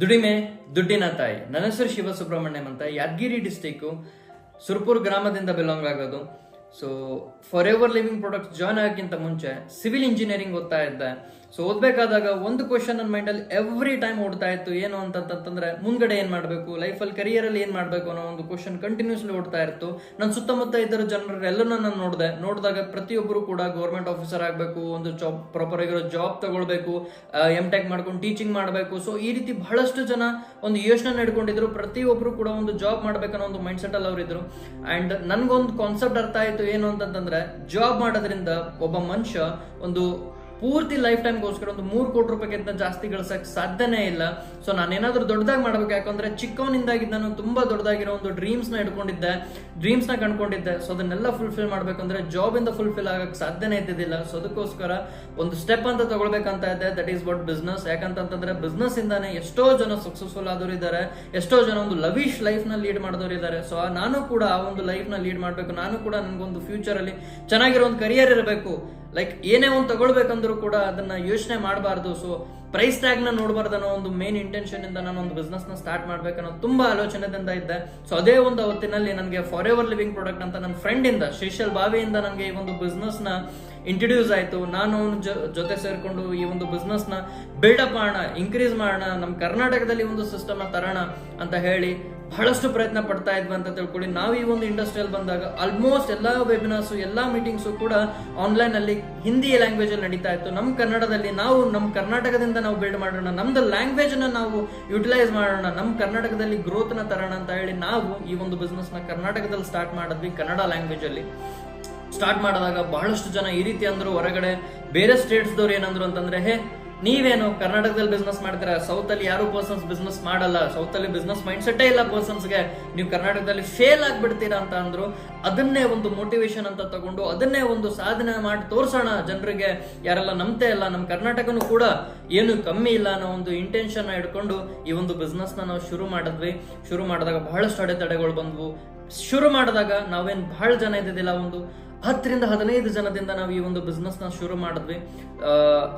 ದುಡಿಮೆ, ದುಡ್ಡಿನ ತಾಯಿ. ನನ್ನ ಹೆಸರು ಶಿವ ಸುಬ್ರಹ್ಮಣ್ಯಂ ಅಂತ ಯಾದಗಿರಿ ಡಿಸ್ಟಿಕ್ಕು ಸುರ್ಪುರ್ ಗ್ರಾಮದಿಂದ ಬಿಲಾಂಗ್ ಆಗೋದು. So forever living product join ಆಗಕ್ಕಿಂತ ಮುಂಚೆ ಸಿವಿಲ್ ಇಂಜಿನಿಯರಿಂಗ್ ಓದ್ತಾ ಇದ್ದೆ. ಸೊ ಓದ್ಬೇಕಾದಾಗ ಒಂದು ಕ್ವಶನ್ ನನ್ನ ಮೈಂಡಲ್ಲಿ ಎವ್ರಿ ಟೈಮ್ ಓಡ್ತಾ ಇತ್ತು, ಏನು ಅಂತಂತಂದ್ರೆ ಮುಂದ್ಗಡೆ ಏನ್ ಮಾಡಬೇಕು ಲೈಫಲ್ಲಿ ಕರಿಯರಲ್ಲಿ ಏನ್ ಮಾಡಬೇಕು ಅನ್ನೋ ಒಂದು ಕ್ವಶನ್ ಕಂಟಿನ್ಯೂಸ್ಲಿ ಓಡ್ತಾ ಇತ್ತು. ನನ್ನ ಸುತ್ತಮುತ್ತ ಇದ್ದ ಜನರೆಲ್ಲರೂ ನಾನು ನೋಡಿದೆ. ನೋಡಿದಾಗ ಪ್ರತಿಯೊಬ್ಬರು ಕೂಡ ಗೌರ್ಮೆಂಟ್ ಆಫೀಸರ್ ಆಗಬೇಕು, ಒಂದು ಜಾಬ್ ಪ್ರಾಪರ್ ಆಗಿರೋ ಜಾಬ್ ತಗೊಳ್ಬೇಕು ಎಂ ಟೆಕ್ ಮಾಡ್ಕೊಂಡು ಟೀಚಿಂಗ್ ಮಾಡಬೇಕು. ಸೊ ಈ ರೀತಿ ಬಹಳಷ್ಟು ಜನ ಒಂದು ಯೋಚನೆ ಇಟ್ಕೊಂಡಿದ್ರು ಪ್ರತಿಯೊಬ್ಬರು ಕೂಡ ಒಂದು ಜಾಬ್ ಮಾಡ್ಬೇಕನ್ನೋ ಒಂದು ಮೈಂಡ್ ಸೆಟ್ ಅಲ್ಲಿ ಅವರಿದ್ರು ಅಂಡ್ ನನ್ಗೊಂದು ಕಾನ್ಸೆಪ್ಟ್ ಅರ್ಥ ಆಯಿತು ಏನು ಅಂತಂತಂದ್ರೆ ಜಾಬ್ ಮಾಡೋದ್ರಿಂದ ಒಬ್ಬ ಮನುಷ್ಯ ಒಂದು ಪೂರ್ತಿ ಲೈಫ್ ಟೈಮ್ಗೋಸ್ಕರ ಒಂದು ಮೂರು ಕೋಟಿ ರೂಪಾಯಿಗಿಂತ ಜಾಸ್ತಿ ಗಳಿಸಕ್ ಸಾಧ್ಯನೇ ಇಲ್ಲ. ಸೊ ನಾನೇನಾದ್ರೂ ದೊಡ್ಡದಾಗಿ ಮಾಡ್ಬೇಕು. ಯಾಕಂದ್ರೆ ಚಿಕ್ಕವನಿಂದಾಗಿ ನಾನು ತುಂಬಾ ದೊಡ್ಡದಾಗಿರೋ ಒಂದು ಡ್ರೀಮ್ಸ್ನ ಇಟ್ಕೊಂಡಿದ್ದೆ ಡ್ರೀಮ್ಸ್ನ ಕಂಡ್ಕೊಂಡಿದ್ದೆ. ಸೊ ಅದನ್ನೆಲ್ಲ ಫುಲ್ಫಿಲ್ ಮಾಡ್ಬೇಕಂದ್ರೆ ಜಾಬ್ ಇಂದ ಫುಲ್ಫಿಲ್ ಆಗಕ್ ಸಾಧ್ಯನೇ ಇದ್ದಿದ್ದಿಲ್ಲ. ಸೊ ಅದಕ್ಕೋಸ್ಕರ ಒಂದು ಸ್ಟೆಪ್ ಅಂತ ತಗೊಳ್ಬೇಕಂತ ಇದೆ ದಟ್ ಈಸ್ ವಾಟ್ ಬಿಸ್ನೆಸ್ ಯಾಕಂತಂದ್ರೆ ಬಿಸ್ನೆಸ್ ಇಂದಾನೆ ಎಷ್ಟೋ ಜನ ಸಕ್ಸಸ್ಫುಲ್ ಆದವರು ಇದ್ದಾರೆ. ಎಷ್ಟೋ ಜನ ಒಂದು ಲವಿಶ್ ಲೈಫ್ನ ಲೀಡ್ ಮಾಡಿದವರು ಇದ್ದಾರೆ. ಸೊ ನಾನು ಕೂಡ ಆ ಒಂದು ಲೈಫ್ನ ಲೀಡ್ ಮಾಡಬೇಕು. ನಾನು ಕೂಡ ನನ್ಗೊಂದು ಫ್ಯೂಚರ್ ಅಲ್ಲಿ ಚೆನ್ನಾಗಿರೋ ಒಂದು ಕರಿಯರ್ ಇರಬೇಕು. ಲೈಕ್ ಏನೇ ಒಂದು ತಗೊಳ್ಬೇಕಂದ್ರೂ ಕೂಡ ಅದನ್ನ ಯೋಚನೆ ಮಾಡಬಾರ್ದು. ಸೊ ಪ್ರೈಸ್ ಟ್ಯಾಗ್ನ ನೋಡಬಾರ್ದು ಅನ್ನೋ ಒಂದು ಮೇನ್ ಇಂಟೆನ್ಷನ್ ಇಂದ ನಾನು ಒಂದು ಬಿಸ್ನೆಸ್ನ ಸ್ಟಾರ್ಟ್ ಮಾಡ್ಬೇಕನ್ನೋ ತುಂಬಾ ಆಲೋಚನೆದಿಂದ ಇದ್ದೆ. ಸೊ ಅದೇ ಒಂದು ಅವತ್ತಿನಲ್ಲಿ ನನಗೆ ಫಾರ್ ಎವರ್ ಲಿವಿಂಗ್ ಪ್ರಾಡಕ್ಟ್ ಅಂತ ನನ್ನ ಫ್ರೆಂಡ್ ಇಂದ ಶ್ರೀಶಲ್ ಬಾವಿಯಿಂದ ನನಗೆ ಈ ಒಂದು ಬಿಸ್ನೆಸ್ನ ಇಂಟ್ರಡ್ಯೂಸ್ ಆಯ್ತು. ನಾನು ಅವ್ನ ಜೊತೆ ಸೇರಿಕೊಂಡು ಈ ಒಂದು ಬಿಸ್ನೆಸ್ನ ಬಿಲ್ಡಪ್ ಮಾಡೋಣ ಇನ್ಕ್ರೀಸ್ ಮಾಡೋಣ ನಮ್ಮ ಕರ್ನಾಟಕದಲ್ಲಿ ಒಂದು ಸಿಸ್ಟಮ್ನ ತರೋಣ ಅಂತ ಹೇಳಿ ಬಹಳಷ್ಟು ಪ್ರಯತ್ನ ಪಡ್ತಾ ಇದ್ವಿ ಅಂತ ತಿಳ್ಕೊಳ್ಳಿ. ನಾವು ಈ ಒಂದು ಇಂಡಸ್ಟ್ರಿಯಲ್ಲಿ ಬಂದಾಗ ಆಲ್ಮೋಸ್ಟ್ ಎಲ್ಲಾ ವೆಬಿನಾರ್ಸು ಎಲ್ಲಾ ಮೀಟಿಂಗ್ಸು ಕೂಡ ಆನ್ಲೈನ್ ಅಲ್ಲಿ ಹಿಂದಿ ಲ್ಯಾಂಗ್ವೇಜ್ ಅಲ್ಲಿ ನಡೀತಾ ಇತ್ತು. ನಮ್ಮ ಕನ್ನಡದಲ್ಲಿ ನಾವು ನಮ್ಮ ಕರ್ನಾಟಕದಿಂದ ನಾವು ಬಿಲ್ಡ್ ಮಾಡೋಣ, ನಮ್ದು ಲ್ಯಾಂಗ್ವೇಜ್ನ ನಾವು ಯುಟಿಲೈಸ್ ಮಾಡೋಣ ನಮ್ಮ ಕರ್ನಾಟಕದಲ್ಲಿ ಗ್ರೋತ್ನ ತರೋಣ ಅಂತ ಹೇಳಿ ನಾವು ಈ ಒಂದು ಬಿಸ್ನೆಸ್ನ ಕರ್ನಾಟಕದಲ್ಲಿ ಸ್ಟಾರ್ಟ್ ಮಾಡಿದ್ವಿ ಕನ್ನಡ ಲ್ಯಾಂಗ್ವೇಜ್ ಅಲ್ಲಿ. ಸ್ಟಾರ್ಟ್ ಮಾಡಿದಾಗ ಬಹಳಷ್ಟು ಜನ ಈ ರೀತಿ ಅಂದರು ಹೊರಗಡೆ. ಬೇರೆ ಸ್ಟೇಟ್ಸ್ ದವ್ರು ಏನಂದ್ರು ಅಂತಂದ್ರೆ, ಹೇ, ನೀವೇನು ಕರ್ನಾಟಕದಲ್ಲಿ ಬಿಸ್ನೆಸ್ ಮಾಡ್ತೀರಾ? ಸೌತ್ ಅಲ್ಲಿ ಯಾರು ಪರ್ಸನ್ಸ್ ಬಿಸ್ನೆಸ್ ಮಾಡಲ್ಲ. ಸೌತ್ ಅಲ್ಲಿ ಬಿಸ್ನೆಸ್ ಮೈಂಡ್ ಸೆಟ್ಟೇ ಇಲ್ಲ ಪರ್ಸನ್ಸ್ಗೆ ನೀವು ಕರ್ನಾಟಕದಲ್ಲಿ ಫೇಲ್ ಆಗ್ಬಿಡ್ತೀರಾ ಅಂತ ಅಂದ್ರು. ಅದನ್ನೇ ಒಂದು ಮೋಟಿವೇಶನ್ ಅಂತ ತಗೊಂಡು, ಅದನ್ನೇ ಒಂದು ಸಾಧನೆ ಮಾಡಿ ತೋರ್ಸೋಣ ಜನರಿಗೆ. ಯಾರೆಲ್ಲ ನಂಬ್ತೇ ಇಲ್ಲ ನಮ್ಮ ಕರ್ನಾಟಕನು ಕೂಡ ಏನು ಕಮ್ಮಿ ಇಲ್ಲ ಅನ್ನೋ ಒಂದು ಇಂಟೆನ್ಷನ್ ಇಟ್ಕೊಂಡು ಈ ಒಂದು ಬಿಸ್ನೆಸ್ನ ನಾವು ಶುರು ಮಾಡಿದ್ವಿ. ಶುರು ಮಾಡಿದಾಗ ಬಹಳಷ್ಟು ಅಡೆತಡೆಗಳು ಬಂದ್ವು. ಶುರು ಮಾಡಿದಾಗ ನಾವೇನ್ ಬಹಳ ಜನ ಇದ್ದಿದ್ದಿಲ್ಲ ಒಂದು. ಹತ್ತರಿಂದ ಹದಿನೈದು ಜನದಿಂದ ನಾವು ಈ ಒಂದು ಬಿಸ್ನೆಸ್ನ ಶುರು ಮಾಡಿದ್ವಿ.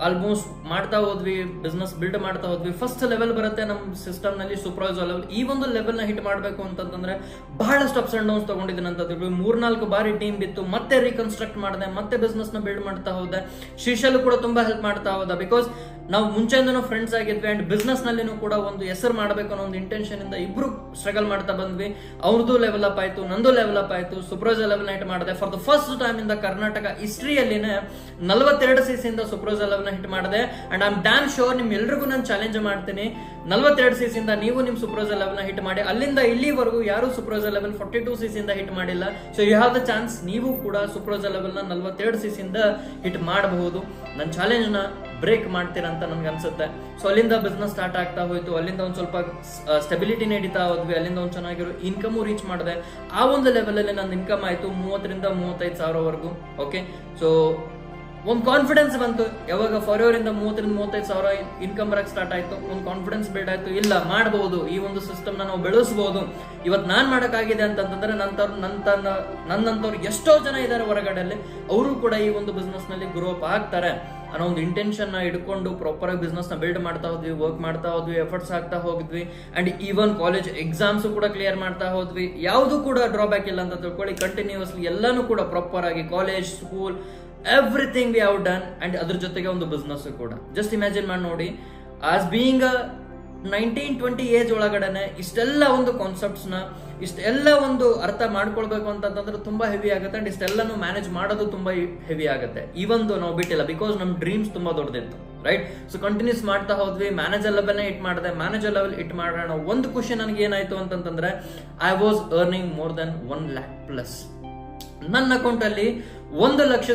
ಆಲ್ಮೋಸ್ಟ್ ಮಾಡ್ತಾ ಹೋದ್ವಿ ಬಿಸ್ನೆಸ್ ಬಿಲ್ಡ್ ಮಾಡ್ತಾ ಹೋದ್ವಿ. ಫಸ್ಟ್ ಲೆವೆಲ್ ಬರುತ್ತೆ ನಮ್ಮ ಸಿಸ್ಟಮ್ನಲ್ಲಿ ಸೂಪರ್ವೈಸರ್ ಲೆವೆಲ್ ಈ ಒಂದು ಲೆವೆಲ್ನ ಹಿಟ್ ಮಾಡಬೇಕು ಅಂತಂದ್ರೆ ಬಹಳಷ್ಟು ಅಪ್ಸ್ ಅಂಡ್ ಡೌನ್ಸ್ ತಗೊಂಡಿದ್ದೀನಿ ಅಂತ ನಾಲ್ಕು ಮೂರ್ನಾಲ್ಕು ಬಾರಿ ಟೀಮ್ ಬಿತ್ತು, ಮತ್ತೆ ರೀಕನ್ಸ್ಟ್ರಕ್ಟ್ ಮಾಡಿದೆ, ಮತ್ತೆ ಬಿಸ್ನೆಸ್ನ ಬಿಲ್ಡ್ ಮಾಡ್ತಾ ಹೋದೆ. ಶ್ರೀಶಲ್ ಕೂಡ ತುಂಬಾ ಹೆಲ್ಪ್ ಮಾಡ್ತಾ ಹೋದ. ಬಿಕಾಸ್ ನಾವು ಮುಂಚೆಯಿಂದನೂ ಫ್ರೆಂಡ್ಸ್ ಆಗಿದ್ವಿ ಅಂಡ್ ಬಿಸ್ನೆಸ್ ನಲ್ಲಿನೂ ಕೂಡ ಒಂದು ಹೆಸರು ಮಾಡಬೇಕು ಅನ್ನೋ ಒಂದು ಇಂಟೆನ್ಷನ್ ಇಂದ ಇಬ್ರು ಸ್ಟ್ರಗಲ್ ಮಾಡ್ತಾ ಬಂದ್ವಿ. ಅವ್ರದ್ದು ಲೆವೆಲ್ ಅಪ್ ಆಯ್ತು, ನಂದು ಲೆವೆಲ್ ಅಪ್ ಆಯ್ತು. ಸೂಪರ್ವೈಸರ್ ಲೆವೆಲ್ ಹಿಟ್ ಮಾಡಿದೆ. ಫಾರ್ ದ ಫಸ್ಟ್ ಟೈಮ್ ಇಂದ ಕರ್ನಾಟಕ ಹಿಸ್ಟ್ರಿಯಲ್ಲಿನೇ ನಲವತ್ತೆರಡು ಸಿ ಇಂದ ಸುಪ್ರೋಸ್ ಲೆವೆಲ್ ಹಿಟ್ ಮಾಡಿದೆ. And I am damn sure ನಿಮ್ ಎಲ್ರಿಗೂ ನಾನು ಚಾಲೆಂಜ್ ಮಾಡ್ತೀನಿ. ನಲವತ್ತೆರಡು ಸಿ ಇಂದ ನೀವು ನಿಮ್ ಸುಪ್ರೋಸ್ ಲೆವೆಲ್ನ ಹಿಟ್ ಮಾಡಿ. ಅಲ್ಲಿಂದ ಇಲ್ಲಿವರೆಗೂ ಯಾರು ಸುಪ್ರೋಸ್ ಅಲೆವೆನ್ ಫಾರ್ಟಿ ಟೂ ಸಿ ಇಂದ ಹಿಟ್ ಮಾಡಿಲ್ಲ. So you have the chance ನೀವು ಕೂಡ ಸುಪ್ರೋಸ್ ಲೆವೆಲ್ನ ನಲವತ್ತೆರಡು ಸಿ ಇಂದ ಹಿಟ್ ಮಾಡಬಹುದು. ನನ್ನ ಚಾಲೆಂಜ್ನ ಬ್ರೇಕ್ ಮಾಡ್ತೀರಾ ಅಂತ ನನ್ಗೆ ಅನ್ಸುತ್ತೆ. ಸೊ ಅಲ್ಲಿಂದ ಬಿಸ್ನೆಸ್ ಸ್ಟಾರ್ಟ್ ಆಗ್ತಾ ಹೋಯ್ತು. ಅಲ್ಲಿಂದ ಒಂದ್ ಸ್ವಲ್ಪ ಸ್ಟೆಬಿಲಿಟಿ ನಡೀತಾ ಹೋದ್ವಿ. ಅಲ್ಲಿಂದ ಒಂದು ಚೆನ್ನಾಗಿರೋ ಇನ್ಕಮು ರೀಚ್ ಮಾಡಿದೆ. ಆ ಒಂದು ಲೆವೆಲಲ್ಲಿ ನನ್ನ ಇನ್ಕಮ್ ಆಯ್ತು ಮೂವತ್ತರಿಂದ ಮೂವತ್ತೈದು ಸಾವಿರವರೆಗೂ ಓಕೆ ಸೊ ಒಂದು ಕಾನ್ಫಿಡೆನ್ಸ್ ಬಂತು. ಯಾವಾಗ ಫಾರ್ ಇಂದ ಮೂವತ್ತರಿಂದ ಮೂವತ್ತೈದು ಸಾವಿರ ಇನ್ಕಮ್ ಬರಕ್ ಸ್ಟಾರ್ಟ್ ಆಯ್ತು. ಒಂದು ಕಾನ್ಫಿಡೆನ್ಸ್ ಬಿಲ್ಡ್ ಆಯ್ತು. ಇಲ್ಲ ಮಾಡಬಹುದು ಈ ಒಂದು ಸಿಸ್ಟಮ್ ನಾವು ಬೆಳೆಸಬಹುದು ಇವತ್ತು ನಾನು ಮಾಡೋಕ್ಕಾಗಿದೆ ಅಂತಂತಂದ್ರೆ ನಂತರ ನಂತರ ನನ್ನಂತವ್ರು ಎಷ್ಟೋ ಜನ ಇದ್ದಾರೆ ಹೊರಗಡೆಯಲ್ಲಿ ಅವರು ಕೂಡ ಈ ಒಂದು ಬಿಸ್ನೆಸ್ನಲ್ಲಿ ಗ್ರೋ ಅಪ್ ಆಗ್ತಾರೆ. ಅನ್ನೋ ಒಂದು ಇಂಟೆನ್ಷನ್ ಇಟ್ಕೊಂಡು ಪ್ರಾಪರ್ ಆಗಿ ಬಿಸ್ನೆಸ್ನ ಬಿಲ್ಡ್ ಮಾಡ್ತಾ ಹೋದ್ವಿ ವರ್ಕ್ ಮಾಡ್ತಾ ಹೋದ್ವಿ ಎಫರ್ಟ್ಸ್ ಹಾಕ್ತಾ ಹೋಗಿದ್ವಿ. ಅಂಡ್ ಈವನ್ ಕಾಲೇಜ್ ಎಕ್ಸಾಮ್ಸ್ ಕೂಡ ಕ್ಲಿಯರ್ ಮಾಡ್ತಾ ಹೋದ್ವಿ. ಯಾವುದು ಕೂಡ ಡ್ರಾಬ್ಯಾಕ್ ಇಲ್ಲ ಅಂತ ತಿಳ್ಕೊಳ್ಳಿ. ಕಂಟಿನ್ಯೂಸ್ಲಿ ಎಲ್ಲಾನು ಕೂಡ ಪ್ರಾಪರ್ ಆಗಿ college school everything we have done and ಅದ್ರ ಜೊತೆಗೆ ಒಂದು ಬಿಸ್ನೆಸ್ ಕೂಡ. ಜಸ್ಟ್ ಇಮ್ಯಾಜಿನ್ ಮಾಡಿ ನೋಡಿ. As being nineteen twenty age ಒಳಗಡೆನೆ ಇಷ್ಟೆಲ್ಲ ಒಂದು ಕಾನ್ಸೆಪ್ಟ್ಸ್ನ ಇಷ್ಟೆಲ್ಲ ಒಂದು ಅರ್ಥ ಮಾಡ್ಕೊಳ್ಬೇಕು ಅಂತಂದ್ರೆ ತುಂಬಾ ಹೆವಿ ಆಗುತ್ತೆ ಅಂಡ್ ಇಷ್ಟೆಲ್ಲನೂ ಮ್ಯಾನೇಜ್ ಮಾಡೋದು ತುಂಬಾ ಹೆವಿ ಆಗುತ್ತೆ. ಒಂದು ನಾವು ಬಿಟ್ಟಿಲ್ಲ ಬಿಕಾಸ್ ನಮ್ ಡ್ರೀಮ್ಸ್ ತುಂಬಾ ದೊಡ್ಡದಿತ್ತು ರೈಟ್ ಸೊ ಕಂಟಿನ್ಯೂಸ್ ಮಾಡ್ತಾ ಹೋದ್ವಿ ಮ್ಯಾನೇಜರ್ ಲೆವೆಲ್ ಇಟ್ ಮಾಡಿದೆ. ಮ್ಯಾನೇಜರ್ ಲೆವೆಲ್ ಇಟ್ ಮಾಡೋಣ ಒಂದು ಖುಷಿ ನನಗೆ ಏನಾಯ್ತು ಅಂತಂತಂದ್ರೆ I was earning more than one lakh plus ನನ್ನ ಅಕೌಂಟ್ ಅಲ್ಲಿ ಒಂದು ಲಕ್ಷ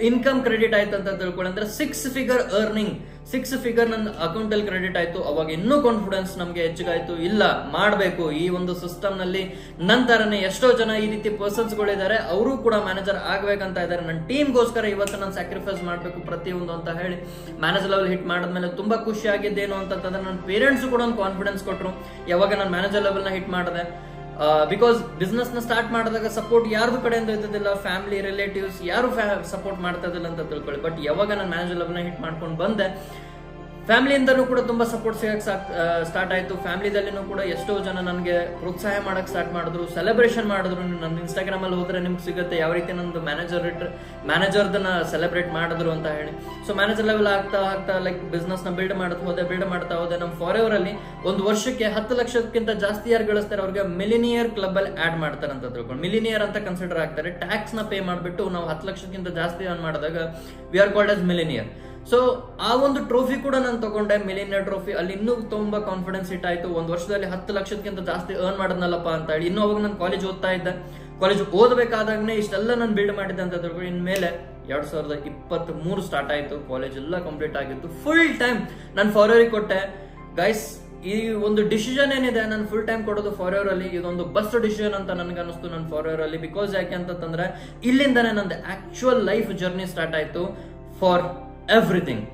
ಇನ್ಕಮ್ ಕ್ರೆಡಿಟ್ ಆಯ್ತು ಅಂತ ತಿಳ್ಕೊಳ್ಳಿ ಅಂದ್ರೆ six figure earning six figure ನನ್ನ ಅಕೌಂಟ್ ಅಲ್ಲಿ ಕ್ರೆಡಿಟ್ ಆಯ್ತು, ಅವಾಗ ಇನ್ನೂ ಕಾನ್ಫಿಡೆನ್ಸ್ ನಮಗೆ ಹೆಚ್ಚಿಗಾಯ್ತು. ಇಲ್ಲ, ಮಾಡಬೇಕು. ಈ ಒಂದು ಸಿಸ್ಟಮ್ನಲ್ಲಿ ನಂತರನೇ ಎಷ್ಟೋ ಜನ ಈ ರೀತಿ ಪರ್ಸನ್ಸ್ ಗಳಿದ್ದಾರೆ ಅವರು ಕೂಡ ಮ್ಯಾನೇಜರ್ ಆಗ್ಬೇಕಂತ ಇದ್ದಾರೆ ನನ್ನ ಟೀಮ್ಗೋಸ್ಕರ ಇವತ್ತು ನಾನು ಸ್ಯಾಕ್ರಿಫೈಸ್ ಮಾಡಬೇಕು ಪ್ರತಿಯೊಂದು ಅಂತ ಹೇಳಿ ಮ್ಯಾನೇಜರ್ ಲೆವೆಲ್ ಹಿಟ್ ಮಾಡಿದ್ಮೇಲೆ ತುಂಬಾ ಖುಷಿ ಆಗಿದ್ದೇನು ಅಂತಂತಂದ್ರೆ ನನ್ನ ಪೇರೆಂಟ್ಸ್ ಕೂಡ ಒಂದು ಕಾನ್ಫಿಡೆನ್ಸ್ ಕೊಟ್ಟರು ಯಾವಾಗ ನಾನು ಮ್ಯಾನೇಜರ್ ಲೆವೆಲ್ನ ಹಿಟ್ ಮಾಡಿದೆ ಬಿಕಾಸ್ ಬಿಸ್ನೆಸ್ನ ಸ್ಟಾರ್ಟ್ ಮಾಡಿದಾಗ ಸಪೋರ್ಟ್ ಯಾರ್ದು ಕಡೆಯಿಂದ ಇದ್ದದಿಲ್ಲ ಫ್ಯಾಮಿಲಿ ರಿಲೇಟಿವ್ಸ್ ಯಾರು ಸಪೋರ್ಟ್ ಮಾಡ್ತಾ ಇದ್ದಿಲ್ಲ ಅಂತ ತಿಳ್ಕೊಳ್ಳಿ. ಬಟ್ ಯಾವಾಗ ನಾನು ಮ್ಯಾನೇಜರ್ ಲೆವೆಲ್ನ ಹಿಟ್ ಮಾಡ್ಕೊಂಡು ಬಂದೆ ಫ್ಯಾಮಿಲಿಯಿಂದನೂ ಕೂಡ ತುಂಬಾ ಸಪೋರ್ಟ್ ಸಿಗಕ್ಕೆ ಸ್ಟಾರ್ಟ್ ಆಯಿತು. ಫ್ಯಾಮಿಲಿದಲ್ಲಿನೂ ಕೂಡ ಎಷ್ಟೋ ಜನ ನನಗೆ ಪ್ರೋತ್ಸಾಹ ಮಾಡಕ್ ಸ್ಟಾರ್ಟ್ ಮಾಡಿದ್ರು ಸೆಲೆಬ್ರೇಷನ್ ಮಾಡಿದ್ರು. ನನ್ನ ಇನ್ಸ್ಟಾಗ್ರಾಮಲ್ಲಿ ಹೋದ್ರೆ ನಿಮ್ಗೆ ಸಿಗುತ್ತೆ, ಯಾವ ರೀತಿ ನಂದು ಮ್ಯಾನೇಜರ್ ಮ್ಯಾನೇಜರ್ದನ್ನ ಸೆಲೆಬ್ರೇಟ್ ಮಾಡಿದ್ರು ಅಂತ ಹೇಳಿ. ಸೊ ಮ್ಯಾನೇಜರ್ ಲೆವೆಲ್ ಆಗ್ತಾ ಆಗ್ತಾ ಲೈಕ್ ಬಿಸ್ನೆಸ್ನ ಬಿಲ್ಡ್ ಮಾಡ್ತಾ ಹೋದೆ ಬಿಲ್ಡ್ ಮಾಡ್ತಾ ಹೋದೆ. ನಮ್ಮ ಫಾರ್ ಎವರ್ ಅಲ್ಲಿ ಒಂದು ವರ್ಷಕ್ಕೆ ಹತ್ತು ಲಕ್ಷಕ್ಕಿಂತ ಜಾಸ್ತಿ ಯಾರು ಗಳಿಸ್ತಾರೆ, ಅವ್ರಿಗೆ ಮಿಲಿನಿಯರ್ ಕ್ಲಬ್ ಅಲ್ಲಿ ಆಡ್ ಮಾಡ್ತಾರೆ ಅಂತ ತಿಳ್ಕೊಂಡು. ಮಿಲಿನಿಯರ್ ಅಂತ ಕನ್ಸಿಡರ್ ಆಗ್ತಾರೆ. ಟ್ಯಾಕ್ಸ್ನ ಪೇ ಮಾಡಿಬಿಟ್ಟು ನಾವು ಹತ್ತು ಲಕ್ಷಕ್ಕಿಂತ ಜಾಸ್ತಿ ಅರ್ನ್ ಮಾಡಿದಾಗ we are called as millionaire so ಆ ಒಂದು ಟ್ರೋಫಿ ಕೂಡ ನಾನು ತಗೊಂಡೆ ಮಿಲಿನಿಯರ್ ಟ್ರೋಫಿ ಅಲ್ಲಿ ಇನ್ನೂ ತುಂಬಾ ಕಾನ್ಫಿಡೆನ್ಸ್ ಹಿಟ್ ಆಯ್ತು. ಒಂದು ವರ್ಷದಲ್ಲಿ ಹತ್ತು ಲಕ್ಷಕ್ಕಿಂತ ಜಾಸ್ತಿ ಅರ್ನ್ ಮಾಡಿದ್ನಲ್ಲಪ್ಪ ಅಂತ ಹೇಳಿ. ಇನ್ನೂ ಅವಾಗ ನಾನು ಕಾಲೇಜ್ ಓದ್ತಾ ಇದ್ದೆ. ಕಾಲೇಜ್ ಓದಬೇಕಾದಾಗನೇ ಇಷ್ಟೆಲ್ಲ ನಾನು ಬಿಲ್ಡ್ ಮಾಡಿದ್ದೆ ಅಂತ ಇನ್ ಇನ್ಮೇಲೆ ಎರಡ್ ಸಾವಿರದ ಇಪ್ಪತ್ತ್ ಮೂರು ಸ್ಟಾರ್ಟ್ ಆಯ್ತು. ಕಾಲೇಜ್ ಎಲ್ಲ ಕಂಪ್ಲೀಟ್ ಆಗಿತ್ತು. ಫುಲ್ ಟೈಮ್ ನಾನು ಫಾರ್ವರಿಗೆ ಕೊಟ್ಟೆ. ಗೈಸ್ ಈ ಒಂದು ಡಿಸಿಷನ್ ಏನಿದೆ? ನಾನು ಫುಲ್ ಟೈಮ್ ಕೊಡೋದು ಫಾರ್ ಅಲ್ಲಿ. ಇದೊಂದು ಬಸ್ ಡಿಸಿಷನ್ ಅಂತ ನನಗೆ ಅನಿಸ್ತು ನನ್ನ ಫಾರ್ ಅಲ್ಲಿ. ಬಿಕಾಸ್ ಯಾಕೆ ಅಂತಂದ್ರೆ ಇಲ್ಲಿಂದಾನೆ ನಂದು ಆಕ್ಚುಯಲ್ ಲೈಫ್ ಜರ್ನಿ ಸ್ಟಾರ್ಟ್ ಆಯ್ತು. ಫಾರ್ ಎವ್ರಿಥಿಂಗ್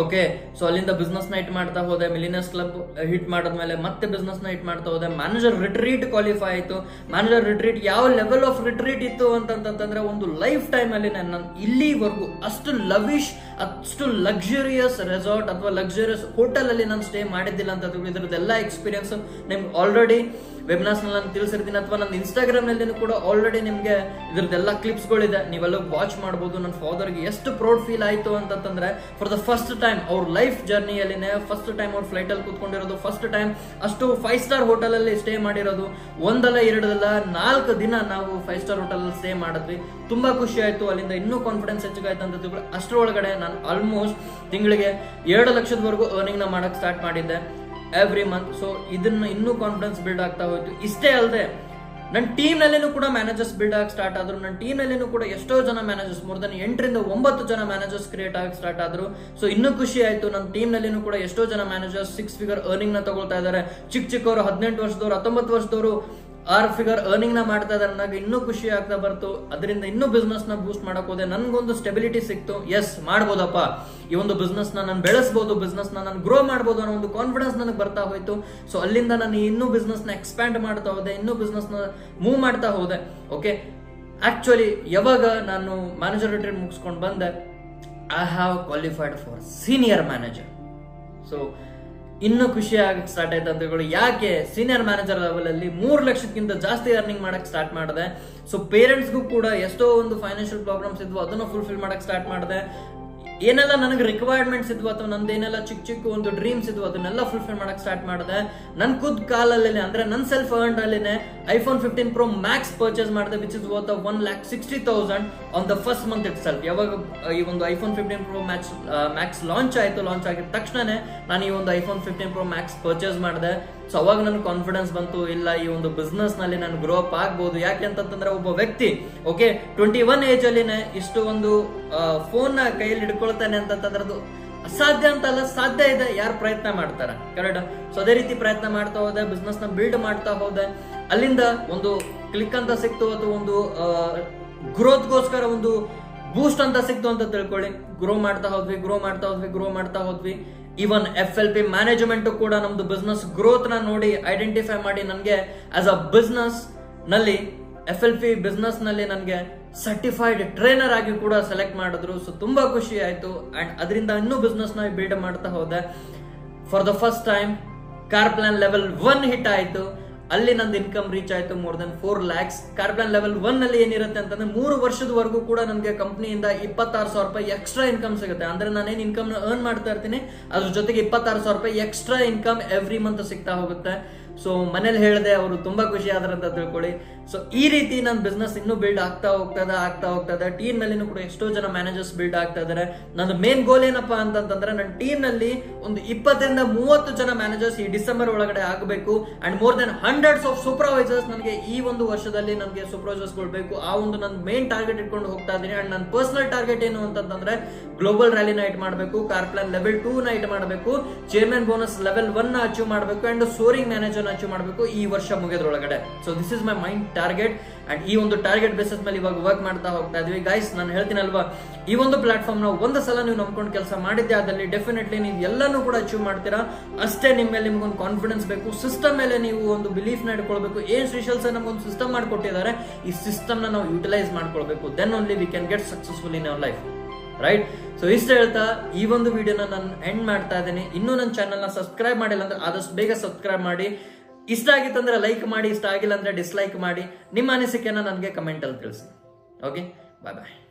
ಓಕೆ ಸೊ ಅಲ್ಲಿಂದ ಬಿಸ್ನೆಸ್ನ ಹಿಟ್ ಮಾಡ್ತಾ ಹೋದೆ ಮಿಲಿನಸ್ ಕ್ಲಬ್ ಹಿಟ್ ಮಾಡಿದ್ಮೇಲೆ ಮತ್ತೆ ಬಿಸ್ನೆಸ್ನ ಹಿಟ್ ಮಾಡ್ತಾ ಹೋದೆ. ಮ್ಯಾನೇಜರ್ ರಿಟ್ರೀಟ್ ಕ್ವಾಲಿಫೈ ಆಯಿತು. ಮ್ಯಾನೇಜರ್ ರಿಟ್ರೀಟ್ ಯಾವ ಲೆವೆಲ್ ಆಫ್ ರಿಟ್ರೀಟ್ ಇತ್ತು ಅಂತಂತಂದ್ರೆ ಒಂದು ಲೈಫ್ ಟೈಮ್ ಅಲ್ಲಿ ನಾನು ಇಲ್ಲಿವರೆಗೂ ಅಷ್ಟು ಲವಿಶ್ ಅಷ್ಟು ಲಕ್ಸುರಿಯಸ್ ರೆಸಾರ್ಟ್ ಅಥವಾ ಲಕ್ಸುರಿಯಸ್ ಹೋಟೆಲ್ ಅಲ್ಲಿ ನಾನು ಸ್ಟೇ ಮಾಡಿದ್ದಿಲ್ಲ ಅಂತ ಇದ್ರದ್ದೆಲ್ಲ ಎಕ್ಸ್ಪೀರಿಯನ್ಸ್ ನಿಮ್ಗೆ ಆಲ್ರೆಡಿ ವೆಬ್ನಾಸ್ನಲ್ಲಿ ನಾನು ತಿಳಿಸಿರ್ತೀನಿ ಅಥವಾ ನನ್ನ ಇನ್ಸ್ಟಾಗ್ರಾಮ್ನಲ್ಲಿ ಕೂಡ ಆಲ್ರೆಡಿ ನಿಮಗೆ ಇದ್ರದ್ದೆಲ್ಲ ಕ್ಲಿಪ್ಸ್ ಗಳಿದೆ ನೀವೆಲ್ಲ ವಾಚ್ ಮಾಡಬಹುದು ನನ್ನ ಫಾದರ್ಗೆ ಎಷ್ಟು ಪ್ರೌಡ್ ಫೀಲ್ ಆಯಿತು ಅಂತಂದ್ರೆ ಫಾರ್ ದ ಫಸ್ಟ್ ಟೈಮ್ ಅವ್ರ ಲೈಫ್ ಜರ್ನಿಯಲ್ಲಿನೇ ಫಸ್ಟ್ ಟೈಮ್ ಅವ್ರ ಫ್ಲೈಟ್ ಅಲ್ಲಿ ಕೂತ್ಕೊಂಡಿರೋದು ಫಸ್ಟ್ ಟೈಮ್ ಅಷ್ಟು ಫೈವ್ ಸ್ಟಾರ್ ಹೋಟೆಲ್ ಅಲ್ಲಿ ಸ್ಟೇ ಮಾಡಿರೋದು, ಒಂದಲ್ಲ ಎರಡಲ್ಲ ನಾಲ್ಕು ದಿನ ನಾವು ಫೈವ್ ಸ್ಟಾರ್ ಹೋಟೆಲ್ ಅಲ್ಲಿ ಸ್ಟೇ ಮಾಡಿದ್ವಿ. ತುಂಬಾ ಖುಷಿ ಆಯ್ತು. ಅಲ್ಲಿಂದ ಇನ್ನೂ ಕಾನ್ಫಿಡೆನ್ಸ್ ಹೆಚ್ಚಾಯ್ತು ಅಂತ ಅಷ್ಟರೊಳಗಡೆ ನಾನು ಆಲ್ಮೋಸ್ಟ್ ತಿಂಗಳಿಗೆ ಎರಡು ಲಕ್ಷದವರೆಗೂ ಅರ್ನಿಂಗ್ನ ಮಾಡಕ್ ಸ್ಟಾರ್ಟ್ ಮಾಡಿದ್ದೆ. ಎವ್ರಿ ಮಂತ್ ಸೊ ಇದನ್ನ ಇನ್ನೂ ಕಾನ್ಫಿಡೆನ್ಸ್ ಬಿಲ್ಡ್ ಆಗ್ತಾ ಹೋಯ್ತು. ಇಷ್ಟೇ ಅಲ್ಲದೆ ನನ್ನ ಟೀಮ್ ನಲ್ಲಿನೂ ಕೂಡ ಮ್ಯಾನೇಜರ್ಸ್ ಬಿಲ್ಡ್ ಆಗಿ ಸ್ಟಾರ್ಟ್ ಆದ್ರು. ನನ್ನ ಟೀಮ್ ನಲ್ಲಿನೂ ಕೂಡ ಎಷ್ಟೋ ಜನ ಮ್ಯಾನೇಜರ್ಸ್ ಮೋರ್ ದನ್ ಎಂಟರಿಂದ ಒಂಬತ್ತು ಜನ ಮ್ಯಾನೇಜರ್ಸ್ ಕ್ರಿಯೇಟ್ ಆಗಿ ಸ್ಟಾರ್ಟ್ ಆದ್ರು. ಸೊ ಇನ್ನೂ ಖುಷಿ ಆಯ್ತು. ನನ್ನ ಟೀಮ್ ನಲ್ಲಿನೂ ಕೂಡ ಎಷ್ಟೋ ಜನ ಮ್ಯಾನೇಜರ್ಸ್ ಸಿಕ್ಸ್ ಫಿಗರ್ ಅರ್ನಿಂಗ್ನ ತಗೊಳ್ತಾ ಇದ್ದಾರೆ ಚಿಕ್ಕ ಚಿಕ್ಕವರು ಹದಿನೆಂಟು ವರ್ಷದವರು, ಹತ್ತೊಂಬತ್ತು ವರ್ಷದವರು ಆರ್ ಫಿಗರ್ ಅರ್ನಿಂಗ್ನ ಮಾಡ್ತಾ ಇದ್ದಾರೆ ನನಗೆ ಇನ್ನೂ ಖುಷಿ ಆಗ್ತಾ ಬರ್ತು. ಅದರಿಂದ ಇನ್ನೂ ಬಿಸ್ನೆಸ್ನ ಬೂಸ್ಟ್ ಮಾಡಕ್ ಹೋದೆ. ನನ್ಗೊಂದು ಸ್ಟೆಬಿಲಿಟಿ ಸಿಕ್ತು. ಎಸ್ ಮಾಡ್ಬೋದಪ್ಪ. ಈ ಒಂದು ಬಿಸ್ನೆಸ್ನ ನಾನು ಬೆಳೆಸಬಹುದು ಬಿಸ್ನೆಸ್ನ ನಾನು ಗ್ರೋ ಮಾಡಬಹುದು ಅನ್ನೋ ಒಂದು ಕಾನ್ಫಿಡೆನ್ಸ್ ನನಗೆ ಬರ್ತಾ ಹೋಯ್ತು. ಸೊ ಅಲ್ಲಿಂದ ನಾನು ಇನ್ನೂ ಬಿಸ್ನೆಸ್ನ ಎಕ್ಸ್ಪ್ಯಾಂಡ್ ಮಾಡ್ತಾ ಹೋದೆ. ಇನ್ನೂ ಬಿಸ್ನೆಸ್ನ ಮೂವ್ ಮಾಡ್ತಾ ಹೋದೆ. ಓಕೆ ಆಕ್ಚುಲಿ ಯಾವಾಗ ನಾನು ಮ್ಯಾನೇಜರ್ ರಿಟ್ರೀಟ್ ಮುಗಿಸ್ಕೊಂಡು ಬಂದೆ? I have qualified for senior manager so ಇನ್ನೂ ಖುಷಿ ಆಗಕ್ಕೆ ಸ್ಟಾರ್ಟ್ ಆಯ್ತು ಅಂತ ತಿಳ್ಕೊಳ್ಳಿ ಯಾಕೆ? ಸೀನಿಯರ್ ಮ್ಯಾನೇಜರ್ ಲೆವೆಲ್ ಅಲ್ಲಿ ಮೂರು ಲಕ್ಷಕ್ಕಿಂತ ಜಾಸ್ತಿ ಅರ್ನಿಂಗ್ ಮಾಡಕ್ ಸ್ಟಾರ್ಟ್ ಮಾಡಿದೆ. ಸೊ ಪೇರೆಂಟ್ಸ್ಗೂ ಕೂಡ ಎಷ್ಟೋ ಒಂದು ಫೈನಾನ್ಷಿಯಲ್ ಪ್ರಾಬ್ಲಮ್ಸ್ ಇದ್ವು, ಅದನ್ನು ಫುಲ್ಫಿಲ್ ಮಾಡಕ್ ಸ್ಟಾರ್ಟ್ ಮಾಡಿದೆ. ಏನೆಲ್ಲ ನನಗೆ ರಿಕ್ವೈರ್ಮೆಂಟ್ಸ್ ಇದ್ವು ಅಥವಾ ನಂದೇನೆಲ್ಲ ಚಿಕ್ಕ ಚಿಕ್ಕ ಒಂದು ಡ್ರೀಮ್ಸ್ ಇದ್ವು, ಅದನ್ನೆಲ್ಲ ಫುಲ್ಫಿಲ್ ಮಾಡಕ್ ಸ್ಟಾರ್ಟ್ ಮಾಡಿದೆ. ನನ್ನ ಖುದ್ ಕಾಲಲ್ಲೇ ಅಂದ್ರೆ ನನ್ನ self earn ಅಲ್ಲಿನೇ iPhone fifteen pro max purchase ಮಾಡಿದೆ which is worth one lakh sixty thousand on the first month itself ಯಾವಾಗ ಈ ಒಂದು iPhone fifteen pro max max launch ಆಯಿತು ಲಾಂಚ್ ಆಗಿದ ತಕ್ಷಣನೇ ನಾನು ಈ ಒಂದು iPhone fifteen pro max purchase ಮಾಡಿದೆ. ಸೊ ಅವಾಗ ನನಗೆ ಕಾನ್ಫಿಡೆನ್ಸ್ ಬಂತು, ಇಲ್ಲ, ಈ ಒಂದು ಬಿಸ್ನೆಸ್ನಲ್ಲಿ ನಾನು ಗ್ರೋ ಅಪ್ ಆಗ್ಬೋದು. ಯಾಕೆ ಅಂತಂದ್ರೆ ಒಬ್ಬ ವ್ಯಕ್ತಿ ಓಕೆ ಟ್ವೆಂಟಿ ಒನ್ ಏಜ್ ಅಲ್ಲಿನೇ ಇಷ್ಟು ಒಂದು ಫೋನ್ನ ಕೈಯಲ್ಲಿ ಹಿಡ್ಕೊಳ್ತಾನೆ ಅಂತಂದ್ರೆ ಅದು ಅಸಾಧ್ಯ ಅಂತಲ್ಲ ಸಾಧ್ಯ ಇದೆ, ಯಾರು ಪ್ರಯತ್ನ ಮಾಡ್ತಾರೆ. ಕರೆಕ್ಟ್ ಸೊ ಅದೇ ರೀತಿ ಪ್ರಯತ್ನ ಮಾಡ್ತಾ ಹೋದೆ ಬಿಸ್ನೆಸ್ನ ಬಿಲ್ಡ್ ಮಾಡ್ತಾ ಹೋದೆ. ಅಲ್ಲಿಂದ ಒಂದು ಕ್ಲಿಕ್ ಅಂತ ಸಿಕ್ತು, ಅಥವಾ ಒಂದು ಗ್ರೋತ್ಗೋಸ್ಕರ ಒಂದು ಬೂಸ್ಟ್ ಅಂತ ಸಿಕ್ತು ಅಂತ ತಿಳ್ಕೊಳ್ಳಿ. ಗ್ರೋ ಮಾಡ್ತಾ ಹೋದ್ವಿ, ಗ್ರೋ ಮಾಡ್ತಾ ಹೋದ್ವಿ, ಗ್ರೋ ಮಾಡ್ತಾ ಹೋದ್ವಿ. Even F L P management ಕೂಡ ನಮ್ದು ಬಿಸ್ನೆಸ್ ಗ್ರೋತ್ನ ನೋಡಿ ಐಡೆಂಟಿಫೈ ಮಾಡಿ ನನಗೆ ಆಸ್ ಅ ಬಿಸ್ನೆಸ್ನಲ್ಲಿ ಎಫ್ ಎಲ್ ಪಿ ಬಿಸ್ನೆಸ್ನಲ್ಲಿ ನನಗೆ ಸರ್ಟಿಫೈಡ್ ಟ್ರೈನರ್ ಆಗಿ ಕೂಡ ಸೆಲೆಕ್ಟ್ ಮಾಡಿದ್ರು. ಸೊ ತುಂಬಾ ಖುಷಿ ಆಯ್ತು. ಅಂಡ್ ಅದರಿಂದ ಇನ್ನೂ ಬಿಸ್ನೆಸ್ನ ಬಿಲ್ಡ್ ಮಾಡ್ತಾ ಹೋದೆ. For the first time car plan level one hit ಆಯ್ತು. ಅಲ್ಲಿ ನಂದು ಇನ್ಕಮ್ ರೀಚ್ ಆಯ್ತು more than four lakhs car plan level one ಅಲ್ಲಿ ಏನಿರುತ್ತೆ ಅಂತಂದ್ರೆ ಮೂರು ವರ್ಷದವರೆಗೂ ಕೂಡ ನನಗೆ ಕಂಪ್ನಿಯಿಂದ ಇಪ್ಪತ್ತಾರು ಸಾವಿರ ರೂಪಾಯಿ ಎಕ್ಸ್ಟ್ರಾ ಇನ್ಕಮ್ ಸಿಗುತ್ತೆ. ಅಂದ್ರೆ ನಾನೇನು ಇನ್ಕಮ್ ಅರ್ನ್ ಮಾಡ್ತಾ ಇರ್ತೀನಿ, ಅದ್ರ ಜೊತೆಗೆ ಇಪ್ಪತ್ತಾರು ಸಾವಿರ ರೂಪಾಯಿ ಎಕ್ಸ್ಟ್ರಾ ಇನ್ಕಮ್ ಎವ್ರಿ ಮಂತ್ ಸಿಗ್ತಾ ಹೋಗುತ್ತೆ. ಸೊ ಮನೇಲಿ ಹೇಳಿದೆ ಅವರು ತುಂಬಾ ಖುಷಿ ಆದ್ರಂತ ತಿಳ್ಕೊಳ್ಳಿ. ಸೊ ಈ ರೀತಿ ನನ್ನ ಬಿಸ್ನೆಸ್ ಇನ್ನೂ ಬಿಲ್ಡ್ ಆಗ್ತಾ ಹೋಗ್ತದ, ಆಗ್ತಾ ಹೋಗ್ತದೆ. ಟೀಮ್ ನಲ್ಲಿನೂ ಕೂಡ ಎಷ್ಟೋ ಜನ ಮ್ಯಾನೇಜರ್ಸ್ ಬಿಲ್ಡ್ ಆಗ್ತಾ ಇದಾರೆ. ನನ್ನ ಮೇನ್ ಗೋಲ್ ಏನಪ್ಪಾ ಅಂತಂತಂದ್ರೆ ನನ್ನ ಟೀಮ್ನಲ್ಲಿ ಒಂದು ಇಪ್ಪತ್ತರಿಂದ ಮೂವತ್ತು ಜನ ಮ್ಯಾನೇಜರ್ಸ್ ಈ ಡಿಸೆಂಬರ್ ಒಳಗಡೆ ಆಗಬೇಕು. And more than hundreds of supervisors ನನಗೆ ಈ ಒಂದು ವರ್ಷದಲ್ಲಿ ನನಗೆ ಸೂಪರ್ವೈಸರ್ಸ್ ಕೊಡಬೇಕು. ಆ ಒಂದು ನನ್ನ ಮೇನ್ ಟಾರ್ಗೆಟ್ ಇಟ್ಕೊಂಡು ಹೋಗ್ತಾ ಇದ್ದೀನಿ. ಅಂಡ್ ನನ್ನ ಪರ್ಸನಲ್ ಟಾರ್ಗೆಟ್ ಏನು ಅಂತಂದ್ರೆ ಗ್ಲೋಬಲ್ ರ್ಯಾಲಿ ನೈಟ್ ಮಾಡಬೇಕು. Car plan level two night ಮಾಡಬೇಕು. Chairman bonus level one achieve ಮಾಡಬೇಕು. ಅಂಡ್ ಸೋರಿಂಗ್ ಮ್ಯಾನೇಜರ್ ಅಚೀವ್ ಮಾಡಬೇಕು ಈ ವರ್ಷ ಮುಗಿಯೋದ್ರೊಳಗಡೆ. So this is my mind target and ಈ ಒಂದು ಟಾರ್ಗೆಟ್ ಬೇಸಿಸ್ ಮೇಲೆ ಇವಾಗ ವರ್ಕ್ ಮಾಡ್ತಾ ಹೋಗ್ತಾ ಇದೀವಿ. ಗೈಸ್ ನಾನು ಹೇಳ್ತೀನಲ್ವಾ, ಈ ಒಂದು ಪ್ಲಾಟ್ಫಾರ್ಮ್ನ ಒಂದು ಸಲ ನೀವು ನಂಬ್ಕೊಂಡು ಕೆಲಸ ಮಾಡಿದ್ದೆ, ಅದರಲ್ಲಿ ಡೆಫಿನೆಟ್ಲಿ ನೀವು ಎಲ್ಲಾನು ಕೂಡ ಅಚೀವ್ ಮಾಡ್ತೀರಾ. ಅಷ್ಟೇ ನಿಮ್ಮ ಮೇಲೆ ನಿಮ್ಗೊಂದು ಕಾನ್ಫಿಡೆನ್ಸ್ ಬೇಕು. ಸಿಸ್ಟಮ್ ಮೇಲೆ ನೀವು ಒಂದು ಬಿಲೀಫ್ನ ಇಟ್ಕೊಳ್ಬೇಕು. ಏನ್ ಸರ್ ನಮ್ಗೊಂದು ಸಿಸ್ಟಮ್ ಮಾಡ್ಕೊಟ್ಟಿದ್ದಾರೆ. ಈ ಸಿಸ್ಟಮ್ನ ನಾವು ಯುಟಿಲೈಸ್ ಮಾಡ್ಕೊಳ್ಬೇಕು. Then only we can get successful in our life right so ಇಷ್ಟ ಹೇಳ್ತಾ, ಈ ಒಂದು ವಿಡಿಯೋನ ನಾನು ಎಂಡ್ ಮಾಡ್ತಾ ಇದ್ದೀನಿ. ಇನ್ನೂ ನನ್ನ ಚಾನಲ್ನ ಸಬ್ಸ್ಕ್ರೈಬ್ ಮಾಡಿಲ್ಲ ಅಂದ್ರೆ ಆದಷ್ಟು ಬೇಗ ಸಬ್ಸ್ಕ್ರೈಬ್ ಮಾಡಿ. ಇಷ್ಟ ಆಗಿತ್ತಂದ್ರೆ ಲೈಕ್ ಮಾಡಿ, ಇಷ್ಟ ಆಗಿಲ್ಲ ಅಂದ್ರೆ ಡಿಸ್ಲೈಕ್ ಮಾಡಿ. ನಿಮ್ಮ ಅನಿಸಿಕೆನ ನನಗೆ ಕಮೆಂಟ್ ಅಲ್ಲಿ ತಿಳಿಸಿ. ಓಕೆ ಬಾಯ್ ಬಾಯ್